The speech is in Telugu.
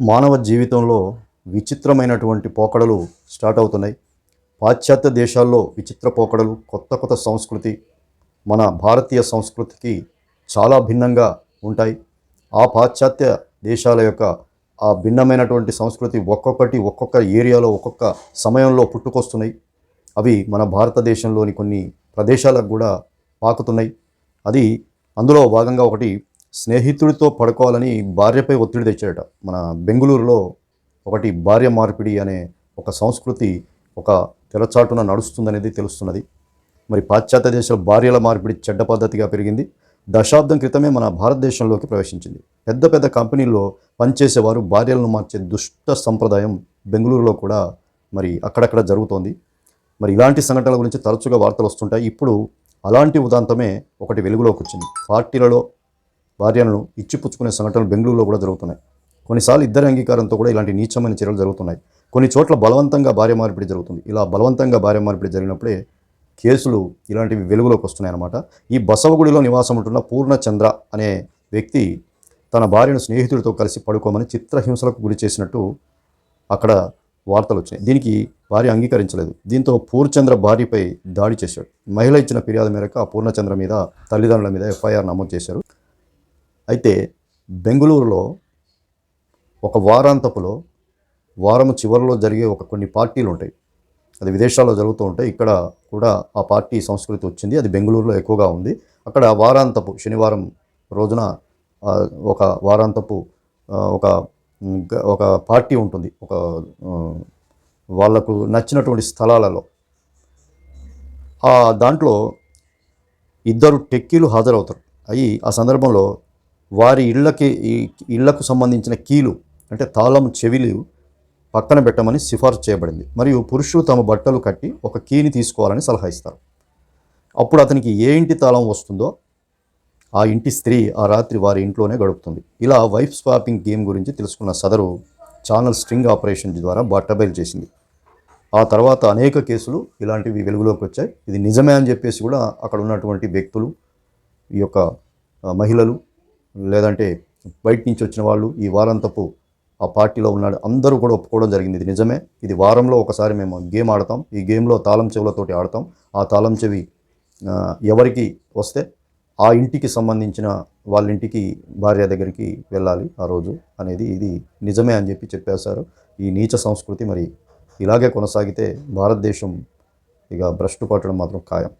మానవ జీవితంలో విచిత్రమైనటువంటి పోకడలు స్టార్ట్ అవుతున్నాయి. పాశ్చాత్య దేశాల్లో విచిత్ర పోకడలు కొత్త కొత్త సంస్కృతి మన భారతీయ సంస్కృతికి చాలా భిన్నంగా ఉంటాయి. ఆ పాశ్చాత్య దేశాల యొక్క ఆ భిన్నమైనటువంటి సంస్కృతి ఒక్కొక్కటి ఒక్కొక్క ఏరియాలో ఒక్కొక్క సమయంలో పుట్టుకొస్తున్నాయి. అవి మన భారతదేశంలోని కొన్ని ప్రదేశాలకు కూడా పాకుతున్నాయి. అది అందులో భాగంగా ఒకటి స్నేహితుడితో పడుకోవాలని భార్యపై ఒత్తిడి తెచ్చాడట. మన బెంగళూరులో ఒకటి భార్య మార్పిడి అనే ఒక సంస్కృతి ఒక తెరచాటున నడుస్తుందనేది తెలుస్తున్నది. మరి పాశ్చాత్య దేశాల భార్యల మార్పిడి చెడ్డ పద్ధతిగా పెరిగింది. దశాబ్దం క్రితమే మన భారతదేశంలోకి ప్రవేశించింది. పెద్ద పెద్ద కంపెనీల్లో పనిచేసేవారు భార్యలను మార్చే దుష్ట సంప్రదాయం బెంగళూరులో కూడా మరి అక్కడక్కడ జరుగుతోంది. మరి ఇలాంటి సంఘటనల గురించి తరచుగా వార్తలు వస్తుంటాయి. ఇప్పుడు అలాంటి ఉదాంతమే ఒకటి వెలుగులోకి వచ్చింది. పార్టీలలో భార్యలను ఇచ్చిపుచ్చుకునే సంఘటనలు బెంగళూరులో కూడా జరుగుతున్నాయి. కొన్నిసార్లు ఇద్దరి అంగీకారంతో కూడా ఇలాంటి నీచమైన చర్యలు జరుగుతున్నాయి. కొన్ని చోట్ల బలవంతంగా భార్య మార్పిడి జరుగుతుంది. ఇలా బలవంతంగా భార్య మార్పిడి జరిగినప్పుడే కేసులు ఇలాంటివి వెలుగులోకి వస్తున్నాయన్నమాట. ఈ బసవగుడిలో నివాసం ఉంటున్న పూర్ణచంద్ర అనే వ్యక్తి తన భార్యను స్నేహితుడితో కలిసి పడుకోమని చిత్రహింసలకు గురి చేసినట్టు అక్కడ వార్తలు వచ్చాయి దీనికి భార్య అంగీకరించలేదు. దీంతో పూర్ణచంద్ర భార్యపై దాడి చేశాడు. మహిళ ఇచ్చిన ఫిర్యాదు మేరకు ఆ పూర్ణచంద్ర మీద తల్లిదండ్రుల మీద ఎఫ్ఐఆర్ నమోదు చేశారు. అయితే బెంగళూరులో ఒక వారాంతపులో వారం చివరిలో జరిగే ఒక కొన్ని పార్టీలు ఉంటాయి. అది విదేశాల్లో జరుగుతూ ఉంటాయి. ఇక్కడ కూడా ఆ పార్టీ సంస్కృతి వచ్చింది. అది బెంగళూరులో ఎక్కువగా ఉంది. అక్కడ వారాంతపు శనివారం రోజున ఒక వారాంతపు ఒక ఒక పార్టీ ఉంటుంది. ఒక వాళ్ళకు వాళ్ళకు నచ్చినటువంటి స్థలాలలో. ఆ దాంట్లో ఇద్దరు టెక్కీలు హాజరవుతారు. అయి ఆ సందర్భంలో వారి ఇళ్ళకి ఈ ఇళ్ళకు సంబంధించిన కీలు అంటే తాళం చెవిలు పక్కన పెట్టమని సిఫార్సు చేయబడింది. మరియు పురుషులు తమ బట్టలు కట్టి ఒక కీని తీసుకోవాలని సలహా ఇస్తారు. అప్పుడు అతనికి ఏ ఇంటి తాళం వస్తుందో ఆ ఇంటి స్త్రీ ఆ రాత్రి వారి ఇంట్లోనే గడుపుతుంది. ఇలా వైఫ్ స్వాపింగ్ గేమ్ గురించి తెలుసుకున్న సదరు ఛానల్ స్ట్రింగ్ ఆపరేషన్ ద్వారా బట్టబయలు చేసింది. ఆ తర్వాత అనేక కేసులు ఇలాంటివి వెలుగులోకి వచ్చాయి. ఇది నిజమే అని చెప్పేసి కూడా అక్కడ ఉన్నటువంటి వ్యక్తులు ఈ యొక్క మహిళలు లేదంటే బయట నుంచి వచ్చిన వాళ్ళు ఈ వారంతపు ఆ పార్టీలో ఉన్నాడు అందరూ కూడా ఒప్పుకోవడం జరిగింది. ఇది నిజమే. ఇది వారంలో ఒకసారి మేము గేమ్ ఆడతాం. ఈ గేమ్లో తాళం చెవులతోటి ఆడతాం. ఆ తాళం చెవి ఎవరికి వస్తే ఆ ఇంటికి సంబంధించిన వాళ్ళ ఇంటికి భార్య దగ్గరికి వెళ్ళాలి ఆ రోజు అనేది ఇది నిజమే అని చెప్పి చెప్పేశారు. ఈ నీచ సంస్కృతి మరి ఇలాగే కొనసాగితే భారతదేశం ఇక భ్రష్టు పట్టడం మాత్రం ఖాయం.